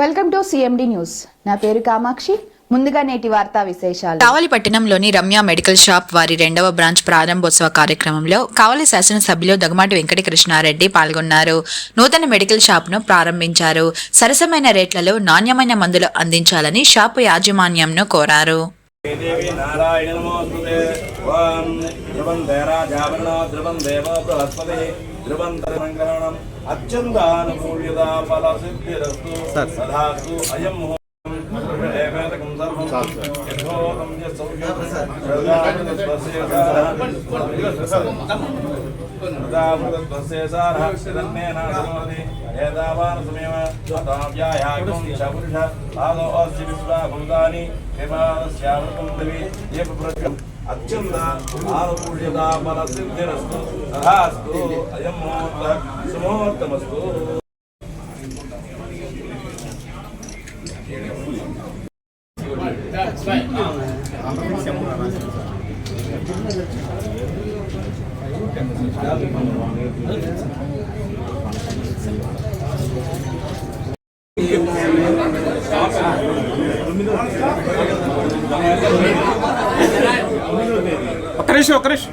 Welcome to CMD news నా పేరు కామాక్షి. ముందుగా నేటి వార్తా విశేషాలు. కావలి పట్టణంలోని రమ్య మెడికల్ షాప్ వారి రెండవ బ్రాంచ్ ప్రారంభోత్సవ కార్యక్రమంలో కావలి శాసనసభ్యులు దగమాటి వెంకటకృష్ణారెడ్డి పాల్గొన్నారు. నూతన మెడికల్ షాప్ను ప్రారంభించారు. సరసమైన రేట్లలో నాణ్యమైన మందులు అందించాలని షాపు యాజమాన్యంను కోరారు. దేవి నారాయణ నమోస్తుతే ఓం ధ్రువం ధైరాజావరణ ధ్రువం దేవ బృహస్పతి ధ్రువం ధర్మంకరణం అత్యంతానుకూల్యత ఫల సిద్ధిరస్తు సదాస్తు అయం ముహూర్తం ఏవేదకం సర్వం. యథోతం అత్యంత ఆనుకూల్యత ఫల సిద్ధిరస్తు తథాస్తు అయం ముహూర్త సుముహూర్తమస్తు ఒక్క నిమిషం ఒక్క నిమిషం.